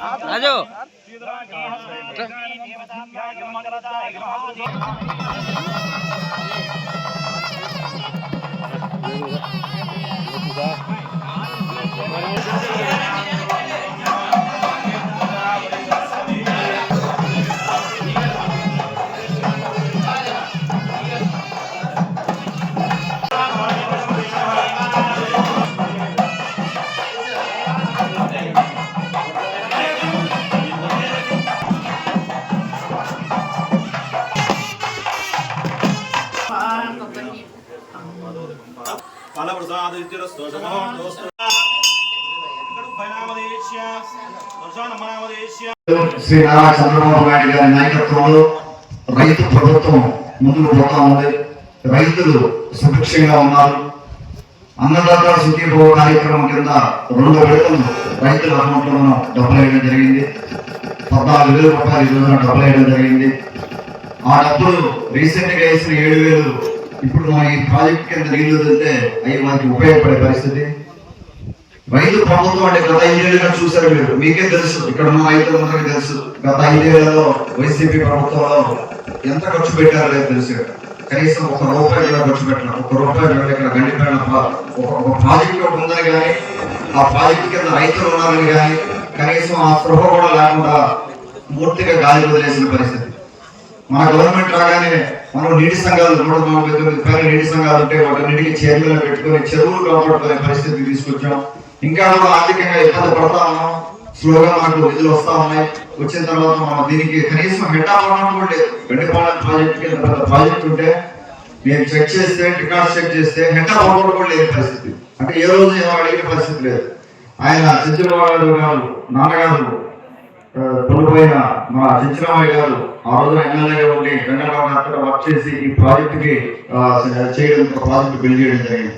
आजो। శ్రీ నారా చంద్రబాబు నాయుడు గారి నాయకత్వంలో రైతు ప్రభుత్వం ముందుకు పోతా ఉంది రైతులు సుభిక్షంగా ఉన్నారు అన్నదాత సుఖీభవ కార్యక్రమం కింద రెండు విడతలు రైతుల అకౌంట్లో డబ్బులు వేయడం జరిగింది పద్నాలుగు వేల రూపాయలు డబ్బులు వేయడం జరిగింది ఆ డబ్బులు రీసెంట్గా వేసిన ఏడు వేలు ఇప్పుడు మా ఈ ప్రాజెక్ట్ కింద నీళ్ళు వదిలితే అవి మనకి ఉపయోగపడే పరిస్థితి. రైతు ప్రభుత్వం అంటే గత ఐదేళ్ళుగా చూశారు మీరు. మీకే తెలుసు. ఇక్కడ ఉన్న రైతులందరికీ తెలుసు. గత ఐదేళ్ళలో వైసీపీ ప్రభుత్వంలో ఎంత ఖర్చు పెట్టారో లేదు తెలుసు కనీసం ఒక రూపాయి కూడా ఖర్చు పెట్టారు ఒక రూపాయి ఇక్కడ గండిపోయిన ఒక ప్రాజెక్ట్ ఒకటి ఉందని కానీ ఆ ప్రాజెక్ట్ కింద రైతులు ఉన్నారని కానీ కనీసం ఆ స్పృహ కూడా లేకుండా పూర్తిగా గాలి వదిలేసిన పరిస్థితి. మన గవర్నమెంట్ రాగానే మనం నీటి సంఘాలు నూట నలభై తొమ్మిది నీటి సంఘాలు ఉంటే వాటన్నిటికీ చర్యలు పెట్టుకొని చెరువులు కాపాడుకునే పరిస్థితి తీసుకొచ్చాం. ఇంకా కూడా ఆర్థికంగా ఇబ్బంది పడతా ఉన్నాం. స్లోగా మనకు నిధులు వస్తా ఉన్నాయి. వచ్చిన తర్వాత మనం దీనికి కనీసం హెడ్ ఆఫ్ కూడా లేదు. గండిపాలెం ప్రాజెక్ట్ కింద ప్రాజెక్ట్ ఉంటే నేను చెక్ చేస్తే రికార్డ్ చెక్ చేస్తే హెడ్ ఆఫ్ కూడా లేని పరిస్థితి. అంటే ఏ రోజు ఏమో అడిగిన పరిస్థితి లేదు. ఆయన చిత్రవాడు గారు నాన్నగారు కొనుపోయిన మా చిచ్చిరామయ్య గారు ఆ రోజున ఎమ్మెల్యేగా ఉండి వెంకటరావు అక్కడ వర్క్ చేసి ఈ ప్రాజెక్ట్కి చేయడం ఒక ప్రాజెక్ట్ బిల్డ్ చేయడం జరిగింది.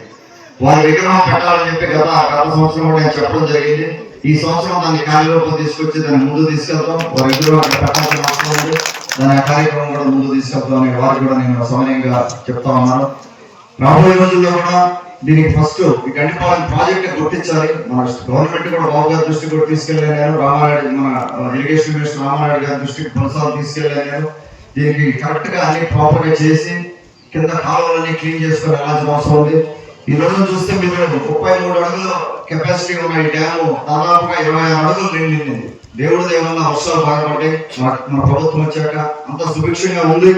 వారి విగ్రహం పెట్టాలని చెప్పి గత గత సంవత్సరం కూడా నేను చెప్పడం జరిగింది. ఈ సంవత్సరం దాన్ని కార్యరూపం తీసుకొచ్చి దాన్ని ముందు తీసుకెళ్తాం. వారి విగ్రహం పెట్టాల్సిన అవసరం ఉంది. దాని కార్యక్రమం కూడా ముందు తీసుకెళ్తాం అని వారికి కూడా నేను సమయంగా చెప్తా ఉన్నాను. రాబోయే రోజుల్లో కూడా దీనికి ఫస్ట్ ఈ గండిపాలెం ప్రాజెక్ట్ గుర్తించాలి. మన గవర్నమెంట్ కూడా బాబు గారి దృష్టికి కూడా తీసుకెళ్ళాను నేను. రామారెడ్డి మన ఇరిగేషన్ మినిస్టర్ రామారాయుడు గారి దృష్టికి కొనసాగు తీసుకెళ్ళాను నేను. దీనికి కరెక్ట్గా అన్ని ప్రాపర్గా చేసి కింద కాలువలన్నీ క్లీన్ చేసుకుని వెళ్ళాల్సిన అవసరం ఉంది. ఈ రోజు చూస్తే మీరు ముప్పై మూడు అడుగుల కెపాసిటీ ఉన్న ఈ డ్యాము దాదాపుగా ఇరవై ఆరు అడుగులు నిండింది దేవుడు దేవుళ్ళ వర్షాలు బాగుపడ్డాయి మన మన ప్రభుత్వం వచ్చాక అంత సుభిక్షంగా ఉంది.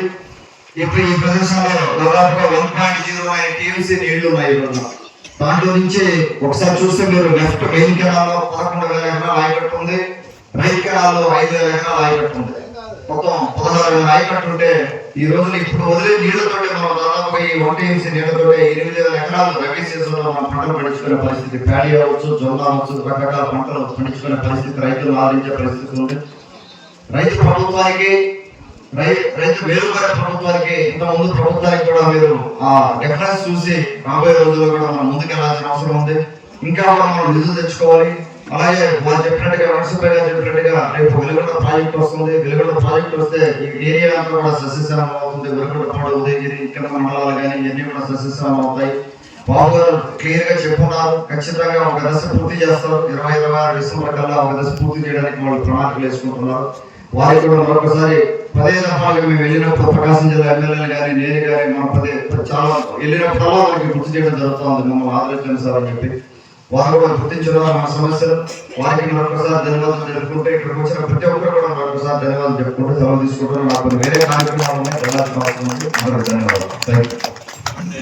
ఇప్పుడు ఈ ప్రదేశంలో దాదాపుగా one point zero nine TMC నీళ్ళు ఉన్నాయి దాంట్లో నుంచి ఒకసారి చూస్తే మీరు లెఫ్ట్ మెయిన్ కెనాల్లో పదకొండు వేల ఎకరాలు ఆయకట్టు ఉంది రైట్ కెనాల్లో ఐదు వేల ఎకరాలు ఆయకట్టు ఉంది మొత్తం పదహారు వేల ఆయకట్టు ఉంటే ఈ రోజున ఇప్పుడు వదిలే నీళ్ళతో మనం దాదాపుగా ఈ వన్ టీఎంసీ నీళ్ళతో ఎనిమిది వేల ఎకరాలు రబీ సీజన్లో మనం పంటలు పండించుకునే పరిస్థితి ప్యాడీ అవ్వచ్చు జొన్న అవ్వచ్చు రకరకాల పంటలు పండించుకునే పరిస్థితి రైతులు ఆదించే పరిస్థితి ఉంది రైతు ప్రభుత్వానికి రైతు వేరుగా ప్రభుత్వానికి ఇంత ముందు ప్రభుత్వానికి కూడా మీరు ఆ డిఫరెన్స్ చూసి రాబోయే రోజుల్లో కూడా మనం ముందుకెళ్ళాల్సిన అవసరం ఉంది. ఇంకా మనం నిధులు తెచ్చుకోవాలి. అలాగే వాళ్ళు చెప్పినట్టుగా నరసింహయ్య గారు చెప్పినట్టుగా రేపు వెలుగొండ ప్రాజెక్ట్ వస్తుంది. వెలుగొండ ప్రాజెక్ట్ వస్తే ఏరియా అంతా కూడా సస్యశ్రామం అవుతుంది. వెలుగొండ పాడు ఉదయగిరి ఇక్కడ మండలాలు కానీ ఇవన్నీ కూడా సస్యశ్రామం అవుతాయి. బాబు గారు క్లియర్గా చెప్పున్నారు. ఖచ్చితంగా ఒక దశ పూర్తి చేస్తారు. ఇరవై ఇరవై ఆరు డిసెంబర్ కల్లా ఒక దశ పూర్తి చేయడానికి వాళ్ళు ప్రణాళికలు వేసుకుంటున్నారు. వారికి కూడా మరొకసారి పదే దఫాలుగా మేము వెళ్ళినప్పుడు ప్రకాశం జిల్లా ఎమ్మెల్యేలు కానీ నేను కానీ మన పదే చాలా వెళ్ళినప్పుడు వాళ్ళకి గుర్తు చేయడం జరుగుతూ ఉంది. మమ్మల్ని ఆదరించండి సార్ అని చెప్పి. వారు కూడా గుర్తించడం మన సమస్యలు. వారికి మరొకసారి ధన్యవాదాలు తెలుపుకుంటే ఇక్కడికి వచ్చిన ప్రతి ఒక్కరు కూడా మరొకసారి ధన్యవాదాలు చెప్పుకుంటే సెలవు తీసుకుంటారు. నాకు వేరే కార్యక్రమాలు ఉన్నాయి. ధన్యవాదాలు థ్యాంక్ యూ